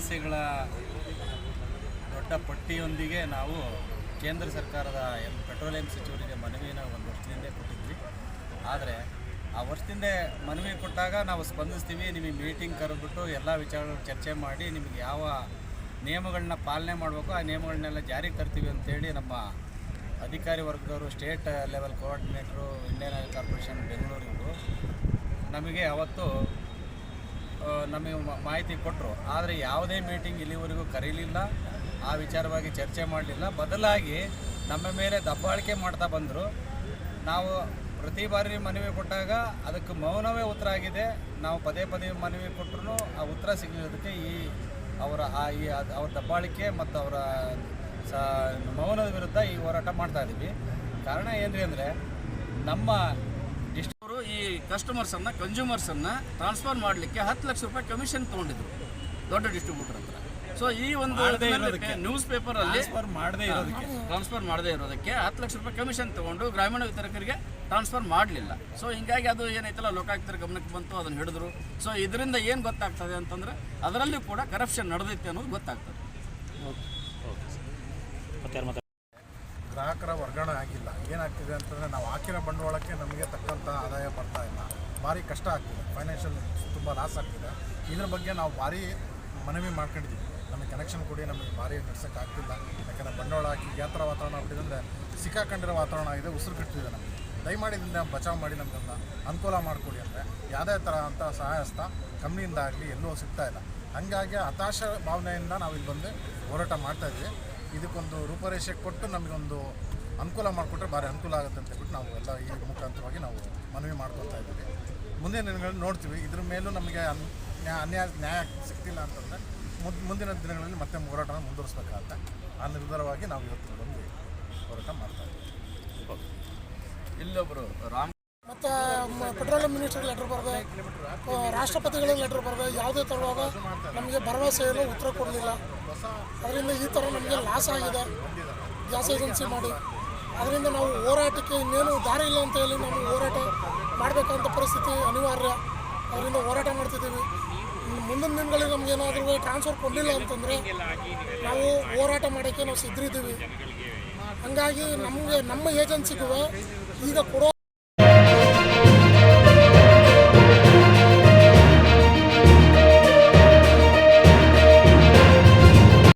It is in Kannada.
ಸಮಸ್ಯೆಗಳ ದೊಡ್ಡ ಪಟ್ಟಿಯೊಂದಿಗೆ ನಾವು ಕೇಂದ್ರ ಸರ್ಕಾರದ ಪೆಟ್ರೋಲಿಯಂ ಸಚಿವರಿಗೆ ಮನವಿನ ಒಂದು ವರ್ಷದಿಂದ ಕೊಟ್ಟಿದ್ವಿ. ಆದರೆ ಆ ವರ್ಷದಿಂದ ಮನವಿ ಕೊಟ್ಟಾಗ ನಾವು ಸ್ಪಂದಿಸ್ತೀವಿ, ನಿಮಗೆ ಮೀಟಿಂಗ್ ಕರೆದ್ಬಿಟ್ಟು ಎಲ್ಲ ವಿಚಾರಗಳು ಚರ್ಚೆ ಮಾಡಿ ನಿಮಗೆ ಯಾವ ನಿಯಮಗಳನ್ನ ಪಾಲನೆ ಮಾಡಬೇಕು, ಆ ನಿಯಮಗಳನ್ನೆಲ್ಲ ಜಾರಿಗೆ ತರ್ತೀವಿ ಅಂತೇಳಿ ನಮ್ಮ ಅಧಿಕಾರಿ ವರ್ಗದವರು, ಸ್ಟೇಟ್ ಲೆವೆಲ್ ಕೋಆರ್ಡಿನೇಟ್ರು, ಇಂಡಿಯನ್ ಆಯಿಲ್ ಕಾರ್ಪೊರೇಷನ್ ಬೆಂಗಳೂರಿಗೂ ನಮಗೆ ಅವತ್ತು ನಮಗೆ ಮಾಹಿತಿ ಕೊಟ್ಟರು ಆದರೆ ಯಾವುದೇ ಮೀಟಿಂಗ್ ಇಲ್ಲಿವರೆಗೂ ಕರೀಲಿಲ್ಲ. ಆ ವಿಚಾರವಾಗಿ ಚರ್ಚೆ ಮಾಡಲಿಲ್ಲ. ಬದಲಾಗಿ ನಮ್ಮ ಮೇಲೆ ದಬ್ಬಾಳಿಕೆ ಮಾಡ್ತಾ ಬಂದರು. ನಾವು ಪ್ರತಿ ಬಾರಿ ಮನವಿ ಕೊಟ್ಟಾಗ ಅದಕ್ಕೆ ಮೌನವೇ ಉತ್ತರ ಆಗಿದೆ. ನಾವು ಪದೇ ಪದೇ ಮನವಿ ಕೊಟ್ಟರು ಆ ಉತ್ತರ ಸಿಗಲಿರೋದಕ್ಕೆ ಈ ಅವರ ಆ ಈ ಅವರ ದಬ್ಬಾಳಿಕೆ ಮತ್ತು ಅವರ ಸ ಮೌನದ ವಿರುದ್ಧ ಈ ಹೋರಾಟ ಮಾಡ್ತಾ ಕಾರಣ ಏನ್ರಿ ಅಂದರೆ ನಮ್ಮ ಕಸ್ಟಮರ್ಸನ್ನು ಕನ್ಸ್ಯೂಮರ್ಸನ್ನು ಟ್ರಾನ್ಸ್ಫರ್ ಮಾಡಲಿಕ್ಕೆ ಹತ್ತು ಲಕ್ಷ ರೂಪಾಯಿ ಕಮಿಷನ್ ತೊಗೊಂಡಿದ್ರು ದೊಡ್ಡ ಡಿಸ್ಟ್ರಿಬ್ಯೂಟರ್ ಹತ್ರ. ಸೊ ಈ ಒಂದು. ನ್ಯೂಸ್ ಪೇಪರಲ್ಲಿ ಟ್ರಾನ್ಸ್ಫರ್ ಮಾಡದೇ ಇರೋದಕ್ಕೆ. ಟ್ರಾನ್ಸ್ಫರ್ ಮಾಡದೇ ಇರೋದಕ್ಕೆ ಹತ್ತು ಲಕ್ಷ ರೂಪಾಯಿ ಕಮಿಷನ್ ತಗೊಂಡು ಗ್ರಾಮೀಣ ವಿತರಕರಿಗೆ ಟ್ರಾನ್ಸ್ಫರ್ ಮಾಡಲಿಲ್ಲ. ಸೊ ಹಿಂಗಾಗಿ ಅದು ಏನೈತಲ್ಲ ಲೋಕಾಯುಕ್ತರ ಗಮನಕ್ಕೆ ಬಂತು ಅದನ್ನು ಹಿಡಿದ್ರು. ಸೊ ಇದರಿಂದ ಏನು ಗೊತ್ತಾಗ್ತದೆ ಅಂತಂದ್ರೆ ಅದರಲ್ಲೂ ಕೂಡ ಕರಪ್ಷನ್ ನಡೆದೈತೆ ಅನ್ನೋದು ಗೊತ್ತಾಗ್ತದೆ. ಗ್ರಾಹಕರ ವರ್ಗಾವಣೆ ಆಗಿಲ್ಲ. ಏನಾಗ್ತಿದೆ ಅಂತಂದರೆ ನಾವು ಹಾಕಿರೋ ಬಂಡವಾಳಕ್ಕೆ ನಮಗೆ ತಕ್ಕಂಥ ಆದಾಯ ಬರ್ತಾ ಇಲ್ಲ. ಭಾರಿ ಕಷ್ಟ ಆಗ್ತಿದೆ. ಫೈನಾನ್ಷಿಯಲ್ ತುಂಬ ಲಾಸ್ ಆಗ್ತಿದೆ. ಇದ್ರ ಬಗ್ಗೆ ನಾವು ಭಾರಿ ಮನವಿ ಮಾಡ್ಕೊಂಡಿದ್ದೀವಿ ನಮಗೆ ಕನೆಕ್ಷನ್ ಕೊಡಿ, ನಮಗೆ ಭಾರಿ ನಡ್ಸೋಕ್ಕೆ ಆಗ್ತಿಲ್ಲ. ಯಾಕಂದರೆ ಬಂಡವಾಳ ಹಾಕಿ ಯಾತ್ರ ವಾತಾವರಣ ಆಗ್ಬಿಟ್ಟಿದೆ ಅಂದರೆ ಸಿಕ್ಕಾಕೊಂಡಿರೋ ವಾತಾವರಣ ಆಗಿದೆ, ಉಸಿರು ಕಟ್ತಿದೆ ನಮಗೆ. ದಯಮಾಡಿ ಇದನ್ನ ಬಚಾವ್ ಮಾಡಿ ನಮಗನ್ನ ಅನುಕೂಲ ಮಾಡಿಕೊಡಿ ಅಂದರೆ ಯಾವುದೇ ಥರ ಅಂತ ಸಹಾಯಸ್ತ ಕಂಪ್ನಿಯಿಂದ ಆಗಲಿ ಎಲ್ಲೂ ಸಿಗ್ತಾ ಇಲ್ಲ. ಹಾಗಾಗಿ ಹತಾಶ ಭಾವನೆಯಿಂದ ನಾವು ಇಲ್ಲಿ ಬಂದು ಹೋರಾಟ ಮಾಡ್ತಾ ಇದ್ದೀವಿ. ಇದಕ್ಕೊಂದು ರೂಪರೇಷೆ ಕೊಟ್ಟು ನಮಗೊಂದು ಅನುಕೂಲ ಮಾಡಿಕೊಟ್ರೆ ಭಾರಿ ಅನುಕೂಲ ಆಗುತ್ತೆ ಅಂತ ಹೇಳ್ಬಿಟ್ಟು ನಾವು ಎಲ್ಲ ಈ ಮುಖಾಂತರವಾಗಿ ನಾವು ಮನವಿ ಮಾಡ್ಕೊತಾ ಇದ್ದೀವಿ. ಮುಂದಿನ ದಿನಗಳಲ್ಲಿ ನೋಡ್ತೀವಿ. ಇದ್ರ ಮೇಲೂ ನಮಗೆ ಅನ್ ನ್ಯಾಯ ಅನ್ಯಾಯ ನ್ಯಾಯ ಸಿಗ್ತಿಲ್ಲ ಅಂತಂದರೆ ಮುದ್ ಮುಂದಿನ ದಿನಗಳಲ್ಲಿ ಮತ್ತೆ ಹೋರಾಟನ ಮುಂದುವರಿಸ್ಬೇಕಾಗತ್ತೆ. ಆ ನಿರ್ಧಾರವಾಗಿ ನಾವು ಇವತ್ತು ಬಂದು ಹೋರಾಟ ಮಾಡ್ತಾ ಇದ್ದೀವಿ. ಇಲ್ಲೊಬ್ಬರು ರಾಮ್ ಮತ್ತು ಪೆಟ್ರೋಲಿಯಂ ಮಿನಿಸ್ಟರ್ಗೆ ಲೆಟರ್ ಬರೆದೆ ರಾಷ್ಟ್ರಪತಿಗಳ ಲೆಟರ್ ಬರೆದೆ ಯಾವುದೇ ತರವಾದ ನಮಗೆ ಭರವಸೆ ಏನು ಉತ್ತರ ಕೊಡಲಿಲ್ಲ. ಅದರಿಂದ ಈ ಥರ ನಮಗೆ ಲಾಸ್ ಆಗಿದೆ. ಗ್ಯಾಸ್ ಏಜೆನ್ಸಿ ಮಾಡಿ. ಅದರಿಂದ ನಾವು ಹೋರಾಟಕ್ಕೆ ಇನ್ನೇನು ದಾರಿ ಇಲ್ಲ ಅಂತ ಹೇಳಿ ನಾವು ಹೋರಾಟ ಮಾಡಬೇಕಂತ ಪರಿಸ್ಥಿತಿ ಅನಿವಾರ್ಯ. ಅದರಿಂದ ಹೋರಾಟ ಮಾಡ್ತಿದ್ದೀವಿ. ಮುಂದಿನ ದಿನಗಳಲ್ಲಿ ನಮ್ಗೆ ಏನಾದರೂ ಟ್ರಾನ್ಸ್ಫರ್ ಕೊಡಲಿಲ್ಲ ಅಂತಂದರೆ ನಾವು ಹೋರಾಟ ಮಾಡೋಕ್ಕೆ ನಾವು ಸಿದ್ಧರಿದ್ದೀವಿ. ಹಂಗಾಗಿ ನಮಗೆ, ನಮ್ಮ ಏಜೆನ್ಸಿಗೂ ಈಗ ಕೊಡೋ